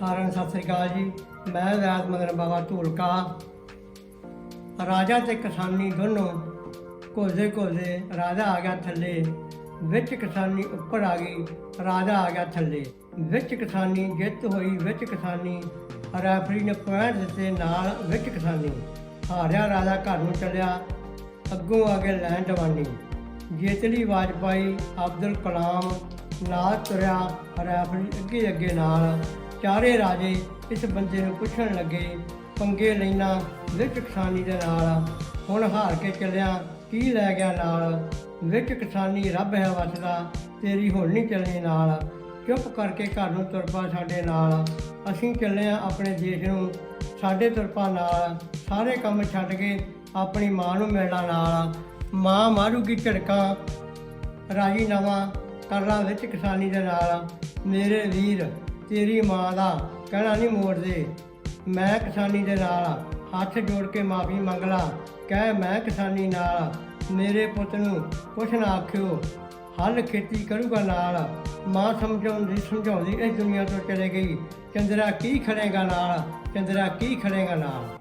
ਸਾਰਿਆਂ ਨੂੰ ਸਤਿ ਸ੍ਰੀ ਅਕਾਲ ਜੀ। ਮੈਂ ਵੈਦ ਮਗਰ ਬਾਬਾ ਢੋਲਕਾ। ਰਾਜਾ ਤੇ ਕਿਸਾਨੀ ਦੋਨੋਂ ਘੁਲਦੇ ਘੁਲਦੇ ਰਾਜਾ ਆ ਗਿਆ ਥੱਲੇ। ਵਿੱਚ ਕਿਸਾਨੀ ਉੱਪਰ ਆ ਗਈ, ਰਾਜਾ ਆ ਗਿਆ ਥੱਲੇ। ਵਿੱਚ ਕਿਸਾਨੀ ਜਿੱਤ ਹੋਈ, ਵਿੱਚ ਕਿਸਾਨੀ ਰੈਫਰੀ ਨੇ ਪੁਆਇੰਟ ਦਿੱਤੇ ਨਾਲ ਵਿੱਚ ਕਿਸਾਨੀ। ਹਾਰਿਆ ਰਾਜਾ ਘਰ ਨੂੰ ਚੱਲਿਆ, ਅੱਗੋਂ ਆ ਕੇ ਲੈਣ ਦਵਾਨੀ। ਜੇਤਲੀ ਵਾਜਪਾਈ ਅਬਦੁਲ ਕਲਾਮ ਨਾਲ ਤੁਰਿਆ, ਰੈਫਰੀ ਅੱਗੇ ਅੱਗੇ ਨਾਲ। ਚਾਰੇ ਰਾਜੇ ਇਸ ਬੰਦੇ ਨੂੰ ਪੁੱਛਣ ਲੱਗੇ, ਪੰਗੇ ਲੈਣਾ ਵਿੱਚ ਕਿਸਾਨੀ ਦੇ ਨਾਲ, ਹੁਣ ਹਾਰ ਕੇ ਚੱਲਿਆ, ਕੀ ਲੈ ਗਿਆ ਨਾਲ? ਵਿੱਚ ਕਿਸਾਨੀ ਰੱਬ ਹੈ ਵਸਦਾ, ਤੇਰੀ ਹੁਣ ਨਹੀਂ ਚੱਲਣੀ ਨਾਲ। ਚੁੱਪ ਕਰਕੇ ਘਰ ਨੂੰ ਤੁਰਪਾ ਸਾਡੇ ਨਾਲ। ਅਸੀਂ ਚੱਲੇ ਆ ਆਪਣੇ ਦੇਸ਼ ਨੂੰ, ਸਾਡੇ ਤੁਰਪਾ ਨਾਲ। ਸਾਰੇ ਕੰਮ ਛੱਡ ਕੇ ਆਪਣੀ ਮਾਂ ਨੂੰ ਮਿਲਣਾ ਨਾਲ। ਮਾਂ ਮਾਰੂਗੀ ਝੜਕਾਂ ਰਾਜੀ ਨਵਾਂ ਕਰਨਾ ਵਿੱਚ ਕਿਸਾਨੀ ਦੇ ਨਾਲ। ਮੇਰੇ ਵੀਰ ਤੇਰੀ ਮਾਂ ਦਾ ਕਹਿਣਾ ਨਹੀਂ ਮੋੜਦੇ। ਮੈਂ ਕਿਸਾਨੀ ਦੇ ਨਾਲ ਹੱਥ ਜੋੜ ਕੇ ਮਾਫੀ ਮੰਗ ਲਾ। ਕਹਿ ਮੈਂ ਕਿਸਾਨੀ ਨਾਲ ਮੇਰੇ ਪੁੱਤ ਨੂੰ ਕੁਛ ਨਾ ਆਖਿਓ। ਹੱਲ ਖੇਤੀ ਕਰੂਗਾ ਨਾਲ। ਮਾਂ ਸਮਝਾਉਂਦੀ ਸਮਝਾਉਂਦੀ ਇਸ ਦੁਨੀਆ ਤੋਂ ਚਲੇ ਗਈ। ਚੰਦਰਾ ਕੀ ਖੜੇਗਾ ਨਾਲ? ਚੰਦਰਾ ਕੀ ਖੜੇਗਾ ਨਾਲ?